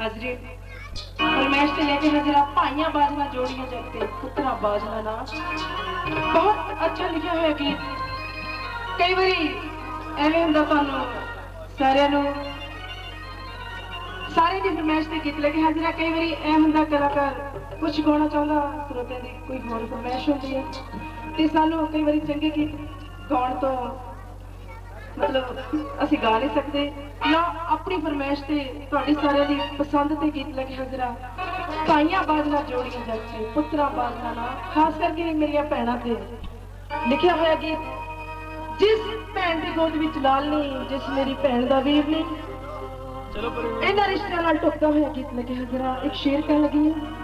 ਹਾਜ਼ਰੀ। ਫਰਮਾਇਸ਼ ਤੇ ਲੈ ਕੇ ਹਾਜ਼ਰਾ ਭਾਈਆਂ ਬਾਜਣਾ ਜੋੜੀਆਂ ਜਗ ਤੇ, ਪੁੱਤਰਾ ਬਾਜਣਾ ਨਾ ਬਹੁਤ ਅੱਛਾ ਲਿਖਿਆ ਹੋਇਆ ਗੀਤ। ਕਈ ਵਾਰੀ ਐਵੇਂ ਹੁੰਦਾ ਤੁਹਾਨੂੰ ਸਾਰਿਆਂ ਨੂੰ ਸਾਰੇ ਦੀ ਫਰਮਾਇਸ਼ ਤੇ ਗੀਤ ਲੈ ਕੇ ਹਾਜ਼ਰਾ ਕਈ ਵਾਰੀ ਐ ਹੁੰਦਾ ਕਲਾਕਾਰ ਕੁਝ ਗਾਉਣਾ ਚਾਹੁੰਦਾ ਸਰੋਤਿਆਂ ਦੀ ਕੋਈ ਹੋਰ ਫਰਮਾਇਸ਼ ਹੁੰਦੀ ਹੈ ਤੇ ਸਾਨੂੰ ਕਈ ਵਾਰੀ ਚੰਗੇ ਗੀਤ ਗਾਉਣ ਤੋਂ ਮਤਲਬ ਅਸੀਂ ਗਾ ਨਹੀਂ ਸਕਦੇ। ਜਾਂ ਆਪਣੀ ਫਰਮਾਇਸ਼ ਤੇ ਤੁਹਾਡੀ ਸਾਰਿਆਂ ਦੀ ਪਸੰਦ ਤੇ ਗੀਤ ਲੈ ਕੇ ਹਾਜ਼ਰਾ ਭਾਈਆਂ ਬਾਜਣਾ ਜੋੜੀਆਂ ਜਾਂਦੇ ਪੁੱਤਰਾ ਬਾਜਣਾ ਨਾ ਖਾਸ ਕਰਕੇ ਮੇਰੀਆਂ ਭੈਣਾਂ ਤੇ। ਲਿਖਿਆ ਹੋਇਆ ਗੀਤ ਜਿਸ ਭੈਣ ਦੀ ਗੋਦ ਵਿੱਚ ਲਾਲ ਨਹੀਂ ਜਿਸ ਮੇਰੀ ਭੈਣ ਦਾ ਵੀਰ ਨਹੀਂ। ਚਲੋ ਪਰ ਇਹਨਾਂ ਰਿਸ਼ਤਿਆਂ ਨਾਲ ਟੁੱਟਦਾ ਹੋਇਆ ਗੀਤ ਲੈ ਕੇ ਹਾਜ਼ਰਾ ਇੱਕ ਸ਼ੇਰ ਕਹਿਣ ਲੱਗੀ ਹਾਂ।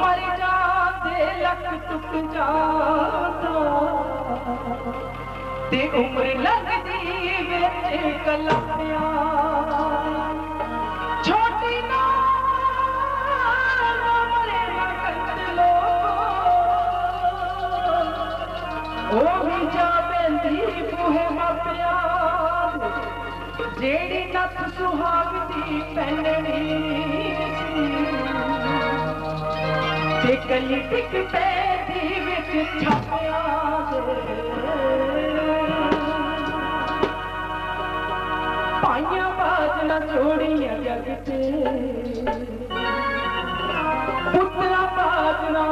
मरी जा चुका ते उमिरि ਜਿਹੜੀ ਨੱਥ ਸੁਹਾਗ ਦੀ ਤੇ ਕਲੀ ਟਿਕ ਪੈਦੀ ਵਿੱਚ ਛਾਪਿਆ ਪਾਈਆਂ ਬਾਜਣਾ ਛੋੜੀਆਂ ਜਗ ਤੇ। ਪੁੱਤਰਾ ਬਾਜਣਾ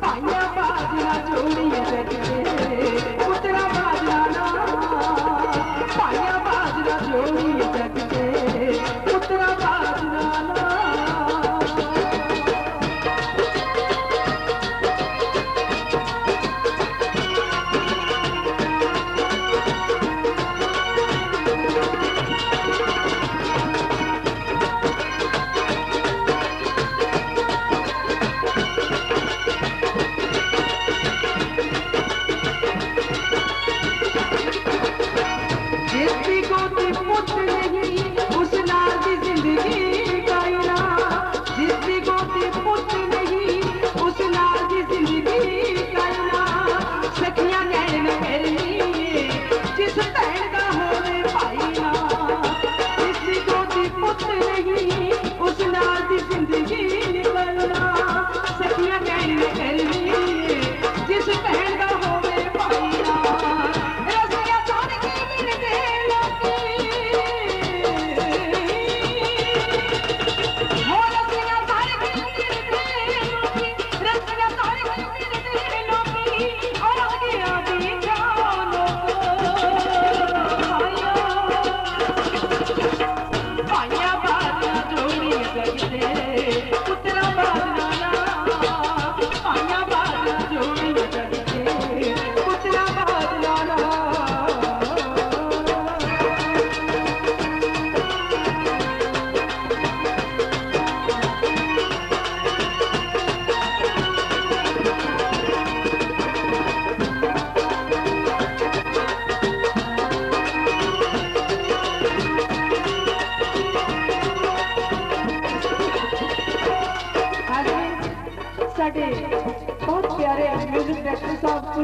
ਪਾਇਆ ਬਾਜਣਾ ਜੋੜੀਆਂ ਜਗ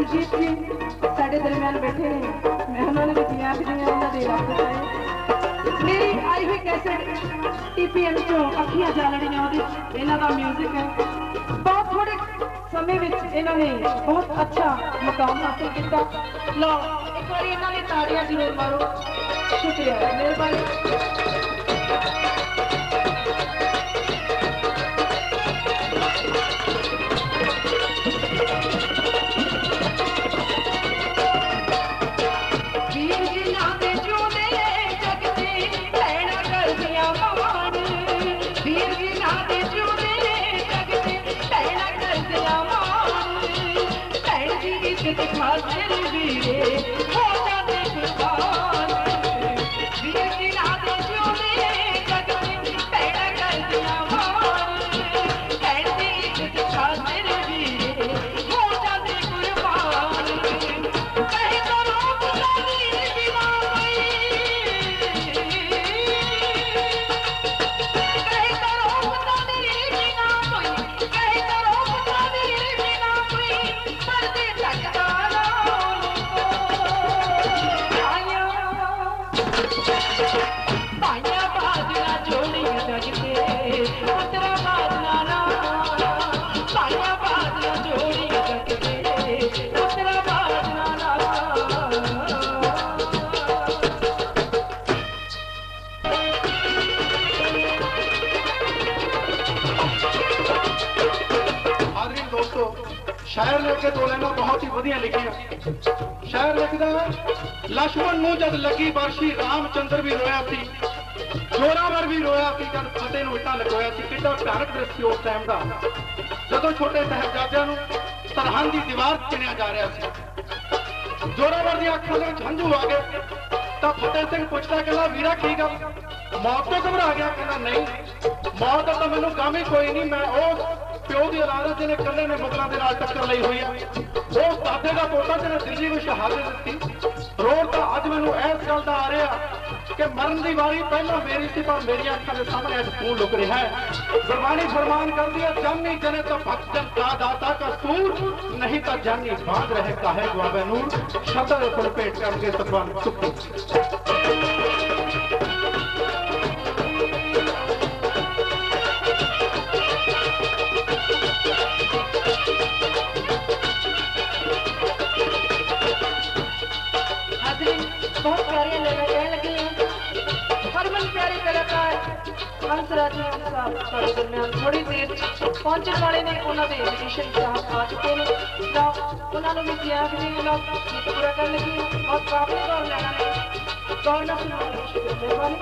ਡਾਇਰੈਕਟਰ ਜੀ ਸਾਡੇ ਦਰਮਿਆਨ ਬੈਠੇ ਨੇ। ਮੈਂ ਉਹਨਾਂ ਨੂੰ ਵੀ ਦੀਆਂ ਉਹਨਾਂ ਦੇ ਰੱਬ ਹੈ ਮੇਰੀ ਆਈ ਹੋਈ ਕੈਸਟ ਟੀਪੀਐਮ ਚੋਂ ਅੱਖੀਆਂ ਜਾਲੜੀਆਂ ਉਹਦੇ ਇਹਨਾਂ ਦਾ ਮਿਊਜ਼ਿਕ ਹੈ। ਬਹੁਤ ਥੋੜੇ ਸਮੇਂ ਵਿੱਚ ਇਹਨਾਂ ਨੇ ਬਹੁਤ ਅੱਛਾ ਮੁਕਾਮ ਹਾਸਲ ਕੀਤਾ। ਲਓ, ਇੱਕ ਵਾਰੀ ਇਹਨਾਂ ਨੇ ਤਾੜੀਆਂ ਜ਼ਰੂਰ ਮਾਰੋ। ਸ਼ੁਕਰੀਆ, ਮਿਹਰਬਾਨੀ। tiririê. ਸ਼ਾਇਰ ਲਿਖ ਕੇ ਦੋ ਲਾਈਨਾਂ ਬਹੁਤ ਹੀ ਵਧੀਆ ਲਿਖਿਆ। ਸ਼ਾਇਰ ਲਿਖਦਾ ਲక్ష్మణ ਨੂੰ ਜਦ ਲੱਗੀ ਬਰਸ਼ੀ, ਰਾਮਚੰਦਰ ਵੀ ਰੋਇਆ ਸੀ। ਜੋਰਾਵਰ ਵੀ ਰੋਇਆ ਸੀ, ਜਦ ਫਤਿਹ ਨੂੰ ਇੱਟਾਂ ਲਗੋਇਆ ਸੀ। ਕਿੰਨਾ ਭਿਆਨਕ ਦ੍ਰਿਸ਼ ਉਸ ਟਾਈਮ ਦਾ। ਜਦੋਂ ਛੋਟੇ ਸਹਿਬਜ਼ਾਦਿਆਂ ਨੂੰ ਸਰਹੰਦ ਦੀ ਦੀਵਾਰ ਚਿਣਿਆ ਜਾ ਰਿਹਾ ਸੀ ਜੋਰਾਵਰ ਦੀਆਂ ਅੱਖਾਂ ਦੇ ਵਿੱਚ ਹੰਝੂ ਆ ਗਏ, ਤਾਂ ਫਤਿਹ ਸਿੰਘ ਪੁੱਛਦਾ, ਕਹਿੰਦਾ, ਵੀਰਾ, ਕੀ ਗੱਲ? ਮੌਤ ਤੋਂ ਘਬਰਾ ਗਿਆ? ਕਹਿੰਦਾ, ਨਹੀਂ। ਮੌਤ ਤਾਂ ਮੈਨੂੰ ਕੰਮ ਹੀ ਕੋਈ ਨਹੀਂ, ਮੈਂ ਉਹ ਪਿਓ ਦੀ ਅਦਾਲਤ ਜਿਹਨੇ ਕੱਲੇ ਨੇ ਮੁਗਲਾਂ ਦੇ ਨਾਲ ਟੱਕਰ ਲਈ ਹੋਈ ਆ। ਉਹ ਦਾਦੇ ਦਾ ਪੋਤਾ ਜਿਹਨੇ ਦਿੱਲੀ ਨੂੰ ਸ਼ਹਾਦਤ ਦਿੱਤੀ। ਰੋਣ ਤਾਂ ਅੱਜ ਮੈਨੂੰ ਇਸ ਗੱਲ ਦਾ ਆ ਰਿਹਾ ਕਿ ਮਰਨ ਦੀ ਵਾਰੀ ਪਹਿਲਾਂ ਮੇਰੀ ਸੀ, ਪਰ ਮੇਰੀਆਂ ਅੱਖਾਂ ਦੇ ਸਾਹਮਣੇ ਅੱਜ ਤੂੰ ਲੁਕ ਰਿਹਾ ਹੈ। ਗੁਰਬਾਣੀ ਫਰਮਾਨ ਕਰਦੀ ਹੈ, ਜਾਨੀ ਜਨੇ ਤਾਂ ਭਗਤ ਜਨ ਕਾ ਦਾਤਾ ਕਾ ਸੂਰ, ਨਹੀਂ ਤਾਂ ਜਾਨੀ ਬਾਂਧ ਰਹੇ ਕਾਹੇ ਗਵਾਵੇ ਨੂਰ। ਸ਼ਬਦਾਂ ਦੇ ਫੁੱਲ ਭੇਟ ਕਰਕੇ ਸਤਵੰਤ ਸੁਖੀ। ਬਹੁਤ ਪਿਆਰੀਆਂ ਲੈਣਾ ਕਹਿਣ ਲੱਗੇ ਹਾਂ। ਹਰਮਨ ਪਿਆਰੇ ਕਲਾਕਾਰ ਹੰਸਰਾਜ ਸਾਹਿਬ ਸਾਡੇ ਦਰਮਿਆਨ ਥੋੜੀ ਦੇਰ 'ਚ ਪਹੁੰਚਣ ਵਾਲੇ ਨੇ, ਉਹਨਾਂ ਦੇ ਇਨਵੀਟੇਸ਼ਨ ਸਾਹਿਬ ਆ ਚੁੱਕੇ ਨੇ। ਤਾਂ ਉਹਨਾਂ ਨੂੰ ਵੀ ਕਿਹਾ ਕਿ ਜੀ ਲੋਕ ਗੀਤ ਪੂਰਾ ਕਰਨ ਲੱਗੇ ਬਹੁਤ ਕਾਬਲੇ ਗੌਰ ਲੈਣਾ ਨੇ। ਗੌਰ ਨਾਲ ਸੁਣਾਉਣ ਲਈ ਮਿਹਰਬਾਨੀ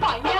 Phải nhá